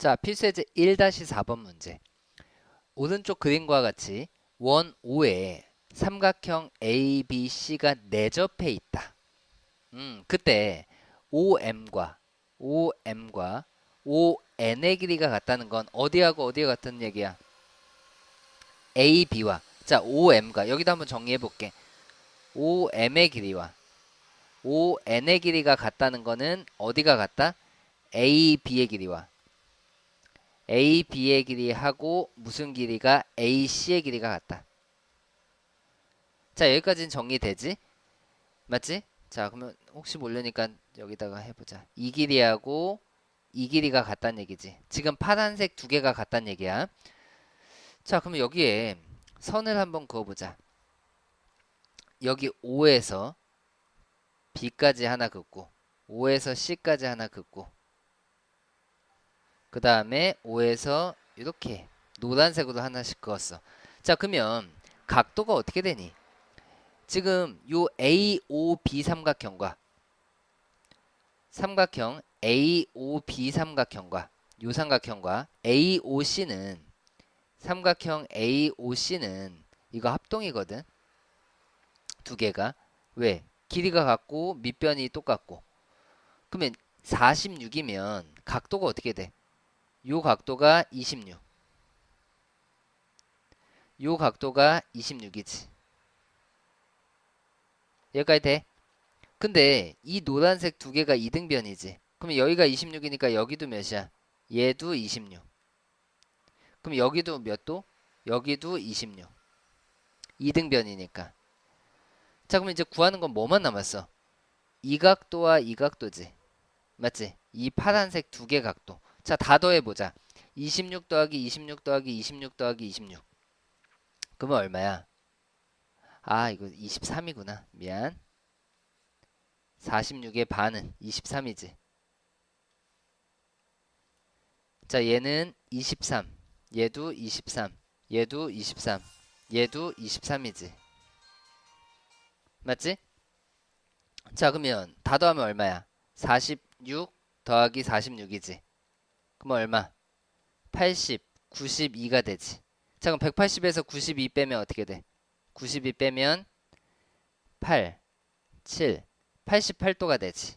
자, 필수예제 1-4번 문제. 오른쪽 그림과 같이 원 5에 삼각형 ABC가 내접해 있다. 음, 그때 OM과 OM과 ON의 길이가 같다는 건 어디하고 어디가 같다는 얘기야? AB와 자, OM과 여기도 한번 정리해 볼게. OM의 길이와 ON의 길이가 같다는 거는 어디가 같다? AB의 길이와 AB의 길이하고 무슨 길이가 AC의 길이가 같다. 자, 여기까지는 정리되지? 맞지? 자, 그러면 혹시 모르니까 여기다가 해보자. 이 길이하고 이 길이가 같다는 얘기지. 지금 파란색 두 개가 같다는 얘기야. 자, 그러면 여기에 선을 한번 그어보자. 여기 O에서 B까지 하나 긋고 5에서 C까지 하나 긋고 그 다음에 5에서 이렇게 노란색으로 하나씩 그었어. 자 그러면 각도가 어떻게 되니? 지금 요 AOB 삼각형과 삼각형 AOB 삼각형과 요 삼각형과 AOC는 삼각형 AOC는 이거 합동이거든. 두 개가 왜? 길이가 같고 밑변이 똑같고 그러면 46이면 각도가 어떻게 돼? 요 각도가 26. 요 각도가 26이지. 여기까지 돼? 근데 이 노란색 두 개가 이등변이지. 그럼 여기가 26이니까 여기도 몇이야? 얘도 26. 그럼 여기도 몇 도? 여기도 26. 이등변이니까. 자, 그럼 이제 구하는 건 뭐만 남았어? 이 각도와 이 각도지. 맞지? 이 파란색 두 개 각도. 자, 다 더해보자. 26 더하기 26 더하기 26 더하기 26. 그러면 얼마야? 아, 이거 23이구나. 미안. 46의 반은 23이지. 자, 얘는 23. 얘도 23. 얘도 23. 얘도 23이지. 맞지? 자, 그러면 다 더하면 얼마야? 46 더하기 46이지. 그럼 얼마? 80, 92가 되지. 자, 그럼 180에서 92 빼면 어떻게 돼? 92 빼면 8, 7, 88도가 되지.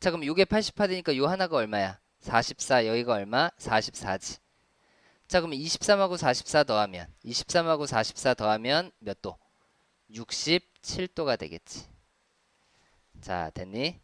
자, 그럼 요게 88이니까 요 하나가 얼마야? 44, 여기가 얼마? 44지. 자, 그러면 23하고 44 더하면 23하고 44 더하면 몇 도? 67도가 되겠지. 자, 됐니?